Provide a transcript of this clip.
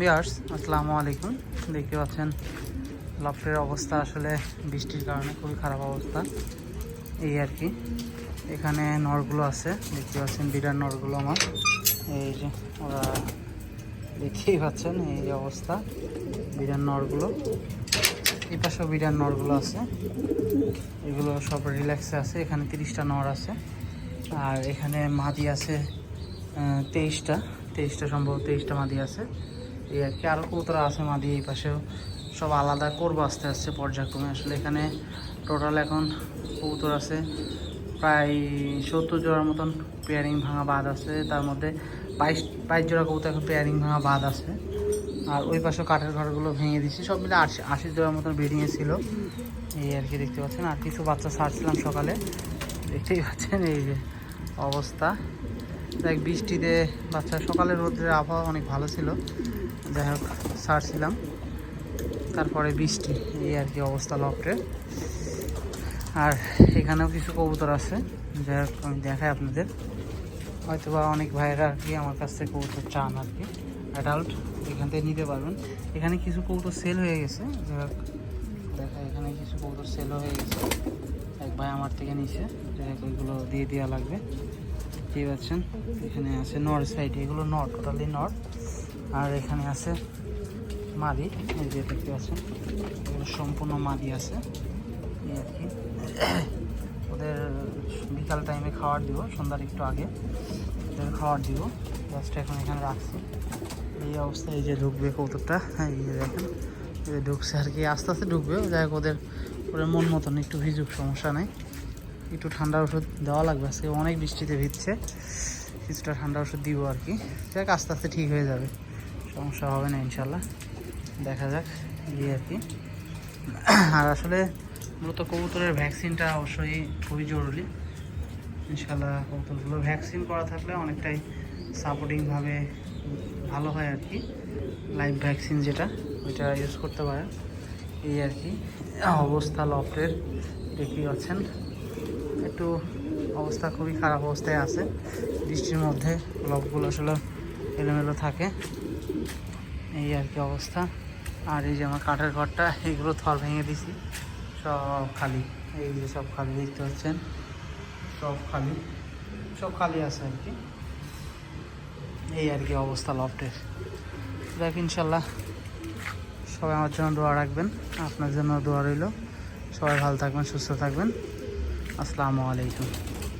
বিয়ার্স আসসালামু আলাইকুম। দেখতে পাচ্ছেন, লফটের অবস্থা আসলে বৃষ্টির কারণে খুবই খারাপ অবস্থা। এই আর কি। এখানে নরগুলো আছে, দেখতে পাচ্ছেন, বিরাট নরগুলো আমার। এই যে, ওরা দেখতেই পাচ্ছেন এই যে অবস্থা, বিরাট নরগুলো। এই পাশেও বিরাট নরগুলো আছে। এগুলো সব রিল্যাক্সে আছে, এখানে তিরিশটা নর আছে। আর এখানে মাদি আছে তেইশটা। তেইশটা সম্ভব তেইশটা মাদি আছে। এই আর কি। আরও কবুতরা আছে মাদি এই পাশেও। সব আলাদা করব আস্তে আস্তে পর্যায়ক্রমে। আসলে এখানে টোটাল এখন কবুতর আছে প্রায় সত্তর জোড়ার মতন পেয়ারিং ভাঙা বাদ আছে। তার মধ্যে বাইশ বাইশ জোড়া কবুতর এখন পেয়ারিং ভাঙা বাদ আছে। আর ওই পাশে কাঠের ঘরগুলো ভেঙে দিয়েছি। সব মিলে আশি আশি জোড়ার মতন বেরিয়ে ছিল। এই আর কি দেখতে পাচ্ছেন। আর কিছু বাচ্চা ছাড়ছিলাম সকালে। দেখতেই পাচ্ছেন এই যে অবস্থা। দেখ, বৃষ্টিতে বাচ্চা, সকালের রোদ্রের আবহাওয়া অনেক ভালো ছিল। যাই হোক, সারছিলাম। তারপরে বৃষ্টি, এই আর কি অবস্থা লফটের। আর এখানেও কিছু কবুতর আছে। যাই হোক, আমি দেখাই আপনাদের। হয়তো বা অনেক ভাইয়েরা আর কি আমার কাছ থেকে কবুতর চান আর কি। অ্যাডাল্ট এখান থেকে নিতে পারবেন। এখানে কিছু কবুতর সেল হয়ে গেছে। যাই হোক, দেখা, এখানে কিছু কবুতর সেল হয়ে গেছে। এক ভাই আমার থেকে নিছে। যাই হোক ওইগুলো দিয়ে দেওয়া লাগবে। দেখতেই পাচ্ছেন, এখানে আছে নর্থ সাইড এগুলো নর্থ টোটালি নর্থ আর এখানে আছে মাদি, এই যে দেখতে পাচ্ছেন, এগুলো সম্পূর্ণ মাদি আছে। এই আর কি। ওদের বিকাল টাইমে খাবার দিব, সন্ধ্যার একটু আগে। ওদের খাবার দিব জাস্ট এখন এখানে রাখছি। এই অবস্থায় এই যে ঢুকবে কৌতুকটা, এই যে দেখেন ঢুকছে আর কি, আস্তে আস্তে ঢুকবে। যাই হোক, ওদের ওদের মন মতন একটু ভিজুক, সমস্যা নেই। একটু ঠান্ডা ওষুধ দেওয়া লাগবে, আজকে অনেক বৃষ্টিতে ভিজছে, কিছুটা ঠান্ডা ওষুধ দিব আর কি। যাক, আস্তে আস্তে ঠিক হয়ে যাবে, সমস্যা হবে না ইনশাল্লাহ, দেখা যাক এই আর কি। আর আসলে মূলত কবুতরের ভ্যাকসিনটা অবশ্যই খুবই জরুরি। ইনশাল্লাহ কবুতরগুলো ভ্যাকসিন করা থাকলে অনেকটাই সাপোর্টিংভাবে ভালো হয় আর কি, লাইভ ভ্যাকসিন যেটা, ওইটা ইউজ করতে পারেন এই আর কি, অবস্থা লফটের, দেখতেই পাচ্ছেন। একটু অবস্থা খুবই খারাপ অবস্থায় আছে। বৃষ্টির মধ্যে লকগুলো আসলে এলোমেলো থাকে। এই আর কি অবস্থা। আর এই যে আমার কাঠের ঘরটা, এগুলো থর ভেঙে দিছি। সব খালি। এই যে সব খালি, দেখতে পাচ্ছেন? সব খালি। সব খালি আছে আর কি। এই আর কি অবস্থা লফটের। দেখ ইনশাল্লাহ সবাই আমার জন্য দোয়া রাখবেন। আপনার জন্য দোয়া রইল। সবাই ভালো থাকবেন, সুস্থ থাকবেন। আসসালামু আলাইকুম।